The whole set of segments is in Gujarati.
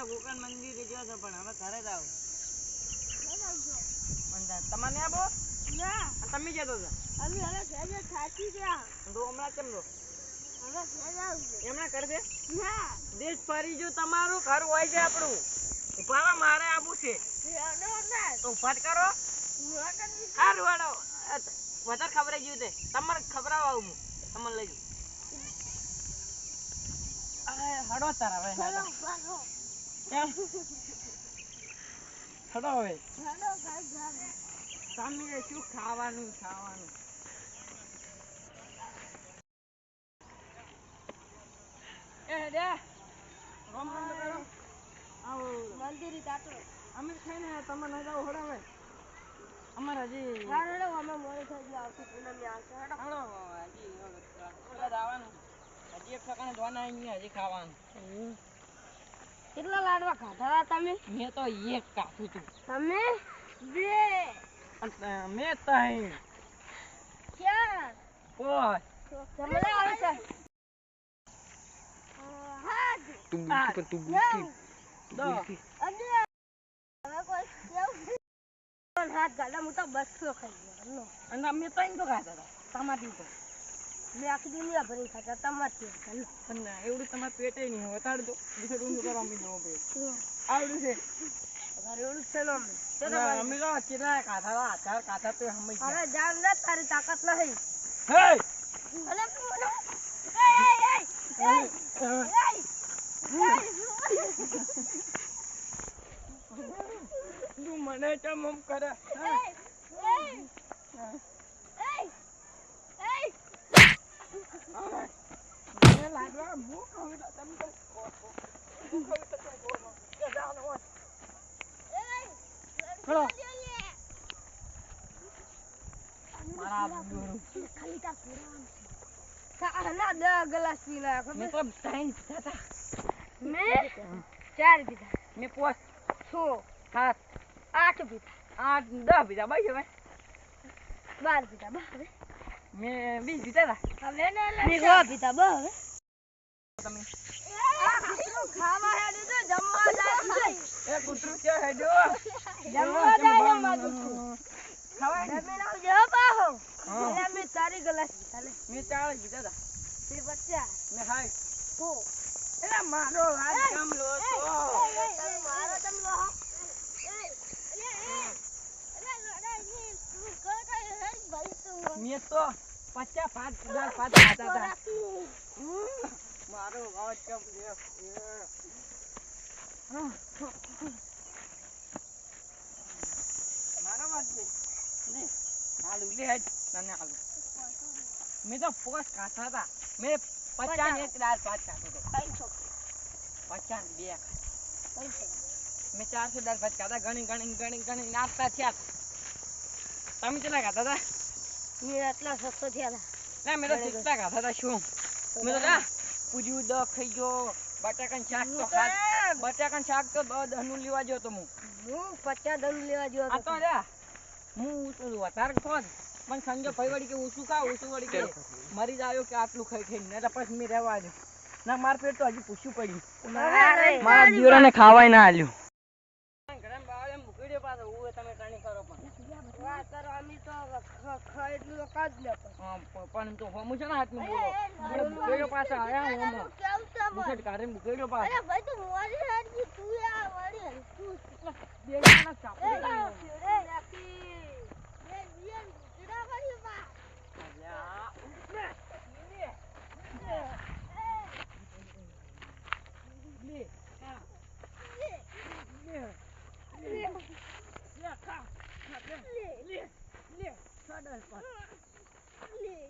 ગોકર્ણ મંદિર ગયો હતો પણ હવે ઘરે જ આવું તમને ના તમે જતો હતા હમણાં કેમ લો એમના દેશ ફરી જો તમારું ઘર હોય છે આપણું મારે આવું છે તો ઉપાડ કરો નોકરની સારું વાળો વધારે ખબર ગયું તે તમારે ખબર આવું. હું તમને લઈ જઉં હડો તારા હવે. હડો હવે તમે શું ખાવાનું ખાવાનું? એ દે રોમ રોમ કરો. આવો. મંદિર જાતો અમે ખાઈને તમને જાવ હડાવે. અમારે હજી હાડો અમે મોડે થઈ ગયા આવતી પૂનમ આવશે હાડો હડો હજી ઓલા જવાનું હજી એક ઠેકાણે જોવાના અહીંયા હજી ખાવાનું. કેટલા લાડવા ખાધા તમે? મેં તો એક કાઢું છું તમે? બે. અને મેં તઈ ચાર. પોચ. જમલા આવે છે તું આ, પણ તું નવ. બોલતી દસ અને હવે કોઈ કેવું પણ હાથ ગાડા હું તો બસો ખાઈ ગયો અને અમે તઈ તો ખાતા હતા તમારી ઉપર મેં આખી દુનિયા ભરી ખાતા તમારથી અને એવડું તમારે પેટે નહીં હોય તાડ દો બીજું ઊંધું કરવા મી દો પેટ આવડું છે અરે એવું છે લો અમે અમે તો કેટલા હતા આધાર કાઢા તો હમે હવે જાન ને તારી તાકાત નહીં હે અલે તું મને એય એય એય તું મને ચમ આમ કરે હે? હવે મને લાગવા હું કહું તો તમે તો કહો છો. હું કહું તો તમે કહો છો. કે જાઓ ને હોય. ખડો. મારા બુરું. ના દસ ગ્લાસ પી નાખો મેં તો ત્રણ પીધા હતા. મેં ચાર પીધા મેં પોસ છ સાત આઠ પીધા. આઠ દસ પીધા. ભાઈ હવે બાર પીધા. બસ હવે. મેં વીસ પીધા હતા હવે ને મેં સો પીધા. બસ હવે. તમે ખાવા હેડું તો જમવા જાય એ કૂતરું છે હેડો જમવા જાય. એટલે મેં ચારી ગ્લાસ પીધા મેં ચાર પીધા હતા બે પચાસ મેં હાય. એટલે મારો હાથ કામ લો તો મારો તમ લો હો એ અલે એ અલે લડા ની તું કઈ કઈ હેડ ભાઈ તું તો પચાસ પાંચ હજાર પાંચ હતા મારો અવાજ કેમ મારો વાત છે. લે લે તને હાલ. મેં તો પોસ ખાતા હતા. મેં પચાસ એક ભાત ખાતો હતો. પચાસ બે મેં ચારસો દાળ ભાત ખાતા ગણી ગણી ગણી ગણી નાસ્તા થયા. તમે કેટલા ખાતા હતા? મેં આટલા સસ્તો થયા ના મેં તો સિત્તા ખાતા હતા શું? મેં તો ના પૂજ્યું દ ખાઈ ગયો બટાકાનું શાક તો ખાત બટાકાનું શાક તો દ લેવા ગયો તો હું. હું પચાસ દમ લેવા જેવો આ તો રે હું વધારે ખોદ પણ સંજો ભાઈ વળી કે ઓછું ખા ઓછું વળી કે મરી જ આવ્યો કે આટલું ખાઈ ખાઈ ને પછી મેં રહેવા દે ના માર પેટ તો હજી પૂછ્યું પડ્યું. મારા દીવરાને ખાવાય ના આલ્યું. ઘરે બાવળે મૂકી દે પાછો ઉવે તમે કાણી કરો પણ. તો એટલું કાજ લે પણ. તો હોમું છે ને હાથમાં બોલો. પાછા આયા હોમો કાઢીને પાછા. અરે ભાઈ તું તું આ વળી હલકું છે. બે જણા ચાપડી એ, કાઢી. એ, રાખી. એ, જીયન ગુજરા વાળી બા. અલ્યા. એ, એ, લે. હા. લે, લે. લે, લે, ખા. ખા, લે. લે, લે. લે. ખા દસ પાછ.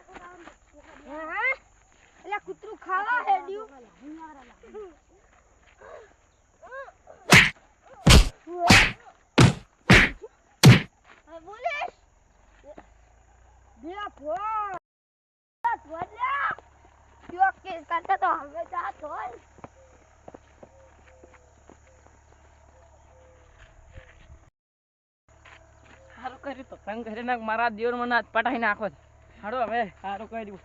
લે. લે, લે. લે. એલા, એલા, એલા. એલા, નિયાદું. એલા, નિયાદું. ઓ, ભાઈ, ભાઈ. એલા, નિયાદું. ઓ, કેવું રે તમે? એલા, એલા, નિયાદું. દો, દો, દો. દો. તમારી ગામ ઓમ ફાટ. ઊંચું કર, ઊંચું. ઊંચું. હા? હા? ખાવા હેડ્યું બોલીશ બે ફોન બોલ્યા જો કેસ કરતા તો હવે જાત હોય સારું કર્યું પતંગ કરી નાખ મારા દેવર મને પટાઈ નાખો છે. હાલો હવે સારું કર્યું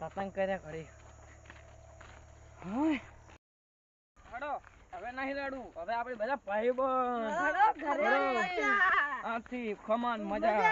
પતંગ કર્યા કરી હાડો હવે નહીં રડું હવે આપણે બધા ભાઈ મજા. આથી ખમાન મજા.